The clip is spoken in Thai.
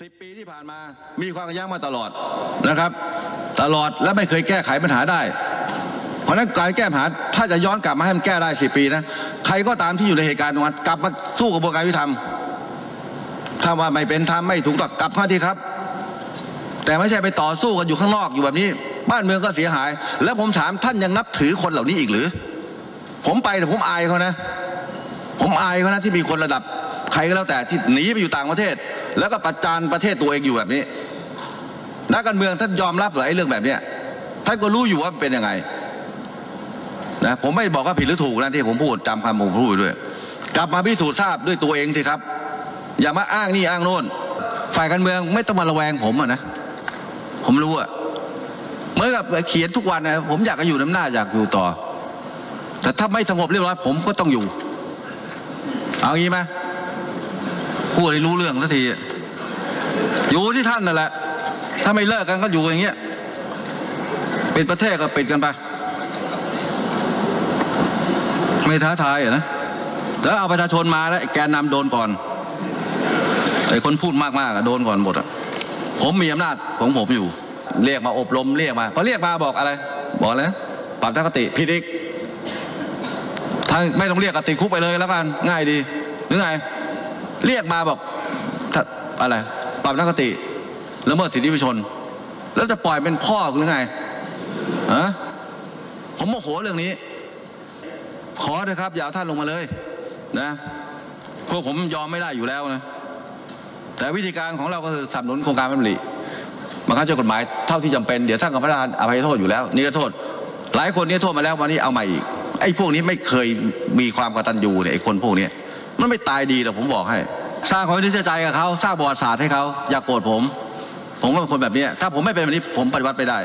สิบปีที่ผ่านมามีความขัดแย้งมาตลอดนะครับ ตลอดและไม่เคยแก้ไขปัญหาได้ เพราะฉะนั้นการแก้ปัญหาถ้าจะย้อนกลับมาให้มันแก้ได้สิปีนะใครก็ตามที่อยู่ในเหตุการณ์ตรงนั้นกลับมาสู้กระบวนการยุติธรรมถ้าว่าไม่เป็นธรรมไม่ถูกต้องกลับมาที่ครับ แต่ไม่ใช่ไปต่อสู้กันอยู่ข้างนอกอยู่แบบนี้ บ้านเมืองก็เสียหาย แล้วผมถามท่านยังนับถือคนเหล่านี้อีกหรือ ผมไปแต่ผมอายเขานะ ผมอายเขานะที่มีคนระดับ ใครก็แล้วแต่ที่หนีไปอยู่ต่างประเทศ แล้วก็ประจานประเทศตัวเองอยู่แบบนี้นักการเมืองท่านยอมรับหรอไอ้เรื่องแบบเนี้ยท่านก็รู้อยู่ว่าเป็นยังไงนะผมไม่บอกว่าผิดหรือถูกนะที่ผมพูดจำคำผมพูดด้วย กลับมาพิสูจน์ทราบด้วยตัวเองสิครับ อย่ามาอ้างนี่อ้างโน่น ฝ่ายการเมืองไม่ต้องมาระแวงผมอะนะผมรู้อะเหมื่อนกับเขียนทุกวันนะผมอยากจะอยู่น้ำหน้าอยากอยู่ต่อ แต่ถ้าไม่สงบเรียบร้อยผมก็ต้องอยู่ เอางี้ไหม พูดให้รู้เรื่องสักทีอยู่ที่ท่านนั่นแหละ ถ้าไม่เลิกกันก็อยู่อย่างเงี้ยปิดประเทศก็ปิดกันไป ไม่ท้าทายอะนะ แล้วเอาประชาชนมาแล้วแกนนำโดนก่อน ไอ้คนพูดมากๆอะโดนก่อนหมดอะผมมีอำนาจของผมอยู่ เรียกมาอบรมเรียกมาพอเรียกมาบอกอะไร บอกเลยนะปรับทัศนคติผิดอีกถ้าไม่ต้องเรียกก็ติดคุกไปเลยแล้วกัน ง่ายดี หรือไง เรียกมาบอกอะไรปรับทัศนคติแล้วเมิดสิทธิประชน แล้วจะปล่อยเป็นพ่อหรือไงฮะผมโมโหเรื่องนี้ ขอเถอะครับอย่าเอาท่านลงมาเลย นะพวกผมยอมไม่ได้อยู่แล้วนะ แต่วิธีการของเราก็คือสนับสนุนโครงการบัญญัติบังคับใช้กฎหมายเท่าที่จำเป็นเดี๋ยวท่านกับพระราชอภัยโทษอยู่แล้วนี่โทษ หลายคนนี่โทษมาแล้ววันนี้เอาใหม่อีกไอ้พวกนี้ไม่เคยมีความกตัญญูเนี่ยไอ้คนพวกเนี้ มันไม่ตายดีหรอกผมบอกให้ สร้างความไม่เชื่อใจกับเขาสร้างประวัติศาสตร์ให้เขาอย่าโกรธผม ผมก็เป็นคนแบบนี้ถ้าผมไม่เป็นแบบนี้ผมปฏิวัติไปได้